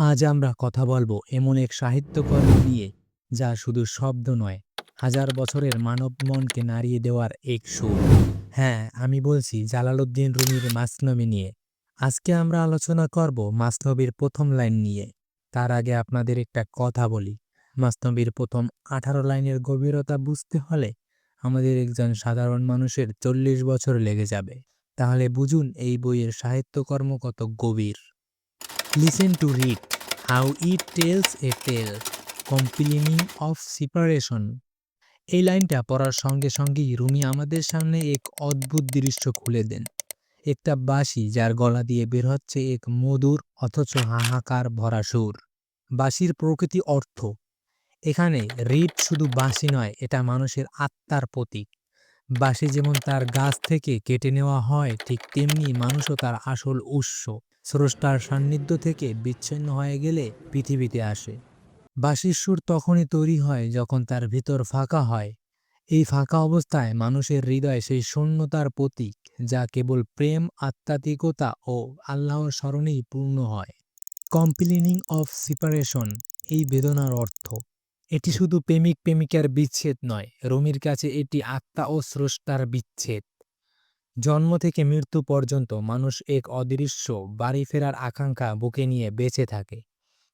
আজ আমরা কথা বলব এমন এক সাহিত্যকর্ম নিয়ে, যা শুধু শব্দ নয়, হাজার বছরের মানব মনকে নাড়িয়ে দেওয়ার এক সুর। হ্যাঁ আমি বলছি জালালউদ্দিন রুমির মাসনবী নিয়ে। আজকে আমরা আলোচনা করব মাসনবীর প্রথম লাইন নিয়ে। তার আগে আপনাদের একটা কথা বলি। মাসনবীর প্রথম আঠারো লাইনের গভীরতা বুঝতে হলে আমাদের একজন সাধারণ মানুষের চল্লিশ বছর লেগে যাবে। তাহলে বুঝুন এই বইয়ের সাহিত্যকর্ম কত গভীর। Listen to read how it tells a tale complaining of separation এই লাইনটা পড়ার সঙ্গে সঙ্গেই রুমি আমাদের সামনে এক অদ্ভুত দৃশ্য খুলে দেন। একটা বাঁশি যার গলা দিয়ে বের হচ্ছে এক মধুর অথচ হাহাকার ভরা সুর। বাঁশির প্রকৃতি অর্থ। এখানে রিড শুধু বাঁশি নয়, এটা মানুষের আত্মার প্রতীক। বাঁশি যেমন তার গাছ থেকে কেটে নেওয়া হয়, ঠিক তেমনি মানুষও তার আসল উৎস। স্রষ্টার সান্নিধ্য থেকে বিচ্ছিন্ন হয়ে গেলে পৃথিবীতে আসে। বাঁশির তখনই তৈরি হয় যখন তার ভিতর ফাঁকা হয়। এই ফাঁকা অবস্থায় মানুষের হৃদয় সেই শূন্যতার প্রতীক যা কেবল প্রেম আত্মাত্মিকতা ও আল্লাহর স্মরণেই পূর্ণ হয়। কমপ্লেনিং অফ সিপারেশন, এই বেদনার অর্থ। এটি শুধু প্রেমিক প্রেমিকার বিচ্ছেদ নয়, রমির কাছে এটি আত্মা ও স্রষ্টার বিচ্ছেদ। জন্ম থেকে মৃত্যু পর্যন্ত মানুষ এক অদৃশ্য, বাড়ি ফেরার আকাঙ্ক্ষা বুকে নিয়ে বেঁচে থাকে।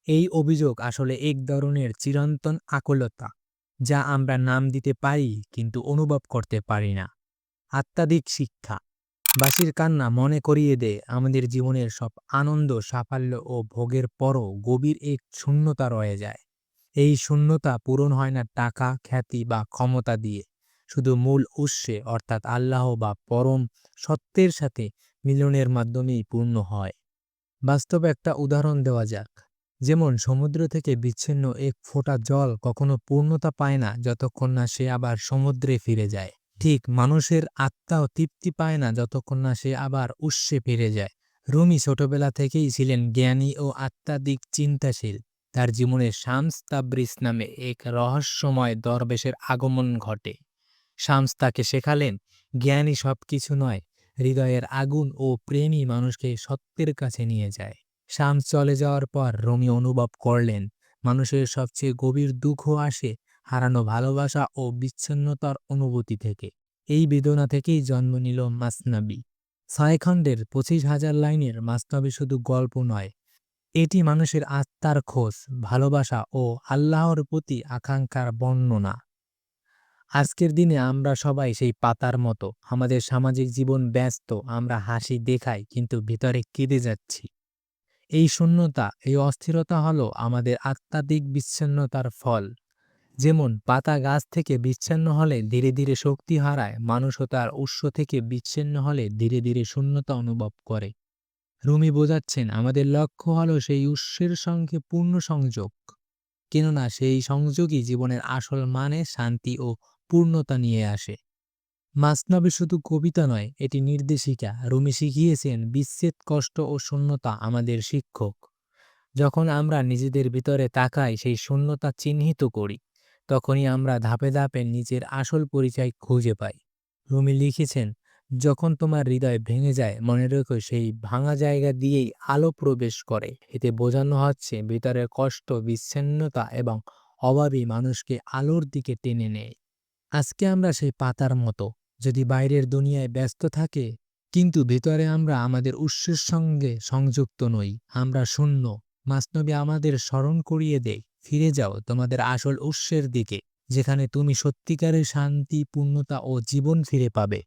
এই অভিযোগ আসলে এক ধরনের চিরন্তন আকুলতা, যা আমরা নাম দিতে পারি কিন্তু অনুভব করতে পারি না। আত্মাধিক শিক্ষা, বাসির কান্না মনে করিয়ে দেয় আমাদের জীবনের সব আনন্দ, সাফল্য ও ভোগের পরও গভীর এক শূন্যতা রয়ে যায়। এই শূন্যতা পূরণ হয় না টাকা, খ্যাতি বা ক্ষমতা দিয়ে। শুধু মূল উৎসে অর্থাৎ আল্লাহ বা পরম সত্যের সাথে মিলনের মাধ্যমেই পূর্ণ হয়। বাস্তবে একটা উদাহরণ দেওয়া যাক। যেমন সমুদ্র থেকে বিচ্ছিন্ন এক ফোঁটা জল কখনো পূর্ণতা পায় না যতক্ষণ না সে আবার সমুদ্রে ফিরে যায়। ঠিক মানুষের আত্মাও তৃপ্তি পায় না যতক্ষণ না সে আবার উৎসে ফিরে যায়। রুমি ছোটবেলা থেকেই ছিলেন জ্ঞানী ও আত্মাধিক চিন্তাশীল। তার জীবনে শামস তাবরিস নামে এক রহস্যময় দরবেশের আগমন ঘটে। শামস তাকে শেখালেন জ্ঞানই সব কিছু নয়, হৃদয়ের আগুন ও প্রেমই মানুষকে সত্যের কাছে নিয়ে যায়। শামস চলে যাওয়ার পর রমি অনুভব করলেন, মানুষের সবচেয়ে গভীর দুঃখ আসে হারানো ভালোবাসা ও বিচ্ছিন্নতার অনুভূতি থেকে। এই বেদনা থেকেই জন্ম নিল মাসনাবি। ছয় খণ্ডের পঁচিশ হাজার লাইনের মাসনাবি শুধু গল্প নয়, এটি মানুষের আত্মার খোঁজ, ভালোবাসা ও আল্লাহর প্রতি আকাঙ্ক্ষার বর্ণনা। আজকের দিনে আমরা সবাই সেই পাতার মতো, আমাদের সামাজিক জীবন ব্যস্ত, আমরা হাসি দেখাই, কিন্তু ভিতরে কেঁদে যাচ্ছি। এই শূন্যতা, এই অস্থিরতা হলো আমাদের আত্মাধিক বিচ্ছিন্নতার ফল। যেমন, পাতা গাছ থেকে বিচ্ছিন্ন হলে ধীরে ধীরে শক্তি হারায় মানুষও তার উৎস থেকে বিচ্ছিন্ন হলে ধীরে ধীরে শূন্যতা অনুভব করে। রুমি বোঝাচ্ছেন, আমাদের লক্ষ্য হলো সেই উৎসের সঙ্গে পূর্ণ সংযোগ। কেননা, সেই সংযোগই জীবনের আসল মানে শান্তি ও পূর্ণতা নিয়ে আসে। মাসনবী শুধু কবিতা নয়, এটি নির্দেশিকা। রুমি শিখিয়েছেন, বিচ্ছেদ, কষ্ট ও শূন্যতা আমাদের শিক্ষক। যখন আমরা নিজেদের ভিতরে তাকাই, সেই শূন্যতা চিহ্নিত করি, তখনই আমরা ধাপে ধাপে নিজের আসল পরিচয় খুঁজে পাই। রুমি লিখেছেন, যখন তোমার হৃদয় ভেঙে যায়, মনে রেখো সেই ভাঙা জায়গা দিয়েই আলো প্রবেশ করে। এতে বোঝানো হচ্ছে ভিতরের কষ্ট, বিচ্ছিন্নতা এবং অভাবই মানুষকে আলোর দিকে টেনে নেয়। আজকে আমরা সেই পাতার মতো যদি বাইরের দুনিয়ায় ব্যস্ত থাকে, কিন্তু ভেতরে আমরা আমাদের উৎসের সঙ্গে সংযুক্ত নই, আমরা শূন্য। মাসনবী আমাদের স্মরণ করিয়ে দেয়, ফিরে যাও তোমাদের আসল উৎসের দিকে, যেখানে তুমি সত্যিকারের শান্তি, পূর্ণতা ও জীবন ফিরে পাবে।